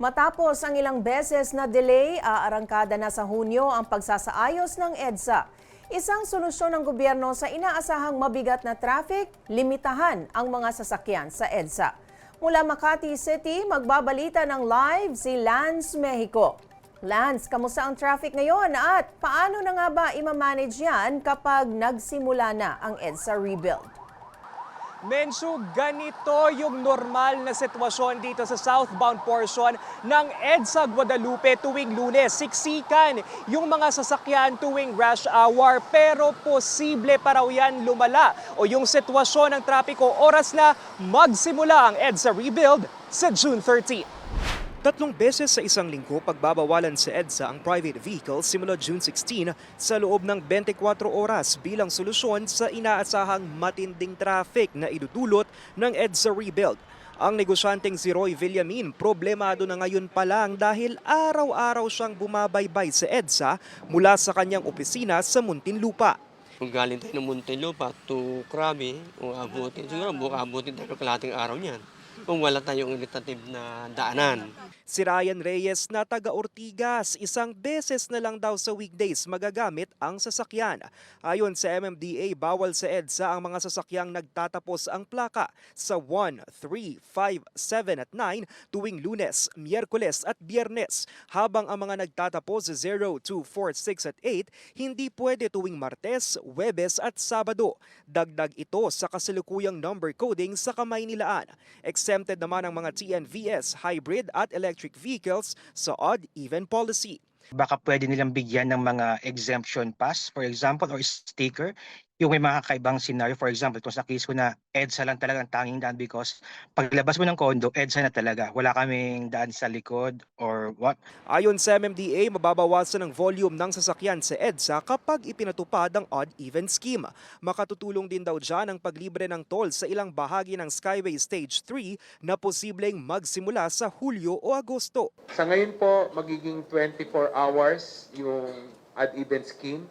Matapos ang ilang beses na delay, aarangkada na sa Hunyo ang pagsasaayos ng EDSA. Isang solusyon ng gobyerno sa inaasahang mabigat na traffic, limitahan ang mga sasakyan sa EDSA. Mula Makati City, magbabalita ng live si Lance Mexico. Lance, kamusta ang traffic ngayon at paano na nga ba imamanage yan kapag nagsimula na ang EDSA rebuild? Mensu, ganito yung normal na sitwasyon dito sa southbound portion ng EDSA Guadalupe tuwing lunes. Siksikan yung mga sasakyan tuwing rush hour pero posible pa raw yan lumala o yung sitwasyon ng trapiko oras na magsimula ang EDSA rebuild sa June 13. Tatlong beses sa isang linggo pagbabawalan sa EDSA ang private vehicles simula June 16 sa loob ng 24 oras bilang solusyon sa inaasahang matinding traffic na idudulot ng EDSA rebuild. Ang negosyanteng si Roy Villamin problemado na ngayon pa lang dahil araw-araw siyang bumabaybay sa EDSA mula sa kanyang opisina sa Muntinlupa. Kung galing tayo ng Muntinlupa to Krabi, o abutin, siguro abutin tayo kalating araw niyan. Kung wala tayong initiative na daanan. Si Ryan Reyes na taga Ortigas, isang beses na lang daw sa weekdays magagamit ang sasakyan. Ayon sa MMDA, bawal sa EDSA ang mga sasakyang nagtatapos ang plaka sa 1, 3, 5, 7 at 9 tuwing lunes, miyerkules at biyernes. Habang ang mga nagtatapos sa 0, 2, 4, 6 at 8, hindi pwede tuwing Martes, Webes at Sabado. Dagdag ito sa kasalukuyang number coding sa Kamaynilaan. Exempted naman ang mga TNVS, hybrid at electric vehicles sa odd-even policy. baka pwede nilang bigyan ng mga exemption pass, for example, or sticker, yung may mga kakaibang scenario. For example, kung sa case ko na EDSA lang talaga ang tanging daan because paglabas mo ng condo, EDSA na talaga. Wala kaming daan sa likod or what. Ayon sa MMDA, mababawasan ang volume ng sasakyan sa EDSA kapag ipinatupad ang odd-even scheme. Makatutulong din daw dyan ang paglibre ng toll sa ilang bahagi ng Skyway Stage 3 na posibleng magsimula sa Hulyo o Agosto. Sa ngayon po, magiging 24 hours yung ad-event scheme.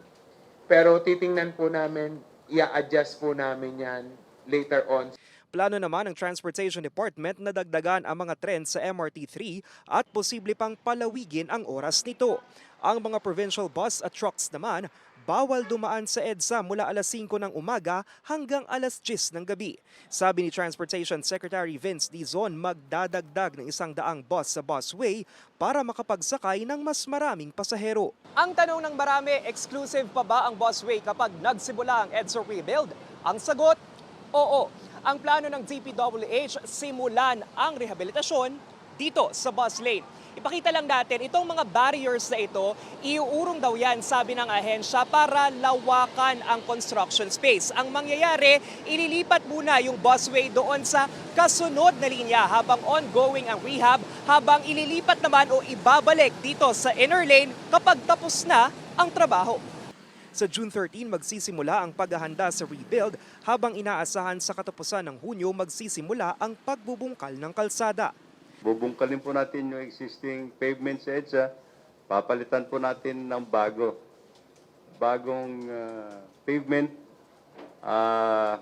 Pero titingnan po namin, i-adjust po namin yan later on. Plano naman ng Transportation Department na dagdagan ang mga tren sa MRT3 at posible pang palawigin ang oras nito. Ang mga provincial bus at trucks naman, bawal dumaan sa EDSA mula alas 5 ng umaga hanggang alas 10 ng gabi. Sabi ni Transportation Secretary Vince Dizon, magdadagdag ng isang daang bus sa busway para makapagsakay ng mas maraming pasahero. Ang tanong ng marami, exclusive pa ba ang busway kapag nagsimula ang EDSA rebuild? Ang sagot, oo. Ang plano ng DPWH, simulan ang rehabilitasyon dito sa bus lane. Ipakita lang natin, itong mga barriers na ito, iuurong daw yan, sabi ng ahensya, para lawakan ang construction space. Ang mangyayari, ililipat muna yung busway doon sa kasunod na linya habang ongoing ang rehab, habang ililipat naman o ibabalik dito sa inner lane kapag tapos na ang trabaho. Sa June 13, magsisimula ang paghahanda sa rebuild habang inaasahan sa katapusan ng Hunyo magsisimula ang pagbubungkal ng kalsada. Bubungkalin po natin yung existing pavement sa EDSA. Papalitan po natin ng bago. Bagong ah, pavement ah,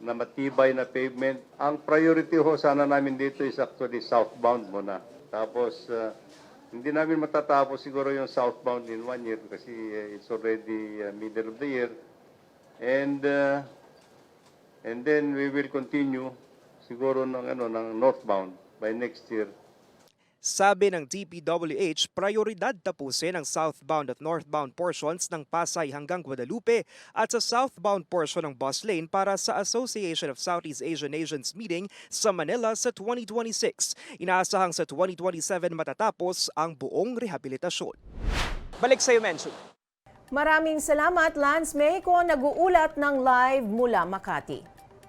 na matibay na pavement. Ang priority ho sana namin dito is actually southbound muna. Tapos ah, hindi namin matatapos siguro yung southbound in one year kasi ah, it's already ah, middle of the year. And ah, and then we will continue siguro ng ano ng northbound by next year. Sabi ng DPWH, prioridad tapusin ang southbound at northbound portions ng Pasay hanggang Guadalupe at sa southbound portion ng bus lane para sa Association of Southeast Asian Nations meeting sa Manila sa 2026. Inaasahang sa 2027 matatapos ang buong rehabilitasyon. Balik sa iyo, Menchu. Maraming salamat, Lance Mexico, nag-uulat ng live mula Makati.